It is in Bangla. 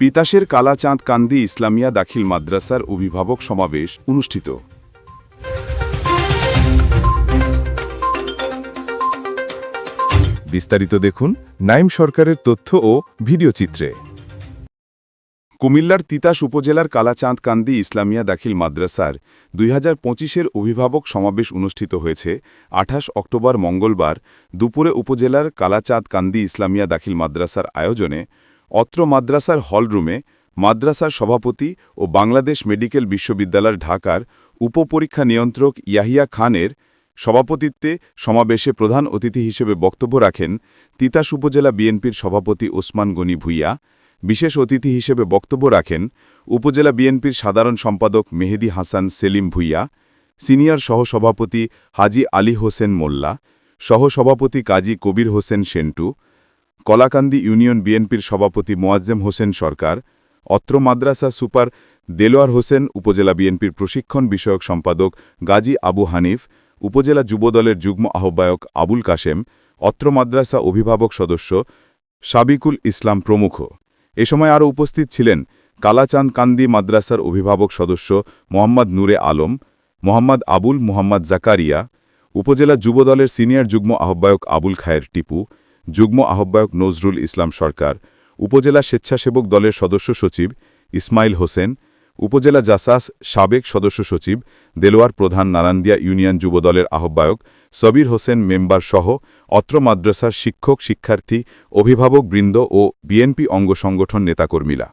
পিতাসের কালাচাঁদ কান্দি ইসলামিয়া দাখিল মাদ্রাসার অভিভাবক সমাবেশ অনুষ্ঠিত। বিস্তারিত দেখুন নাইম সরকারের তথ্য ও ভিডিও চিত্রে। কুমিল্লার তিতাস উপজেলার কালাচাঁদ কান্দি ইসলামিয়া দাখিল মাদ্রাসার দুই হাজার পঁচিশের অভিভাবক সমাবেশ অনুষ্ঠিত হয়েছে আঠাশ অক্টোবর মঙ্গলবার। দুপুরে উপজেলার কালাচাঁদ কান্দি ইসলামিয়া দাখিল মাদ্রাসার আয়োজনে অত্র মাদ্রাসার হলরুমে মাদ্রাসার সভাপতি ও বাংলাদেশ মেডিকেল বিশ্ববিদ্যালয় ঢাকার উপপরীক্ষা নিয়ন্ত্রক ইয়াহিয়া খানের সভাপতিত্বে সমাবেশে প্রধান অতিথি হিসেবে বক্তব্য রাখেন তিতাস উপজেলা বিএনপির সভাপতি ওসমান গনি ভুইয়া। বিশেষ অতিথি হিসেবে বক্তব্য রাখেন উপজেলা বিএনপির সাধারণ সম্পাদক মেহেদি হাসান সেলিম ভুইয়া, সিনিয়র সহসভাপতি হাজি আলী হোসেন মোল্লা, সহসভাপতি কাজী কবির হোসেন সেন্টু কলাকান্দি ইউনিয়ন বিএনপির সভাপতি মোয়াজ্জেম হোসেন সরকার, অত্র মাদ্রাসা সুপার দেলোয়ার হোসেন, উপজেলা বিএনপির প্রশিক্ষণ বিষয়ক সম্পাদক গাজী আবু হানিফ, উপজেলা যুবদলের যুগ্ম আহ্বায়ক আবুল কাশেম, অত্র মাদ্রাসা অভিভাবক সদস্য সাবিকুল ইসলাম প্রমুখ। এ সময় আরও উপস্থিত ছিলেন কালাচাঁদ কান্দি মাদ্রাসার অভিভাবক সদস্য মোহাম্মদ নূরে আলম, মোহাম্মদ আবুল মোহাম্মদ জাকারিয়া, উপজেলা যুবদলের সিনিয়র যুগ্ম আহ্বায়ক আবুল খায়ের টিপু যুগ্ম আহ্বায়ক নজরুল ইসলাম সরকার, উপজেলা স্বেচ্ছাসেবক দলের সদস্য সচিব ইসমাইল হোসেন, উপজেলা জাসাস সাবেক সদস্য সচিব দেলোয়ার প্রধান নারান্দিয়া ইউনিয়ন যুবদলের আহ্বায়ক সবির হোসেন মেম্বার সহ অত্র মাদ্রাসার শিক্ষক, শিক্ষার্থী, অভিভাবক বৃন্দ ও বিএনপি অঙ্গ সংগঠন নেতাকর্মীরা।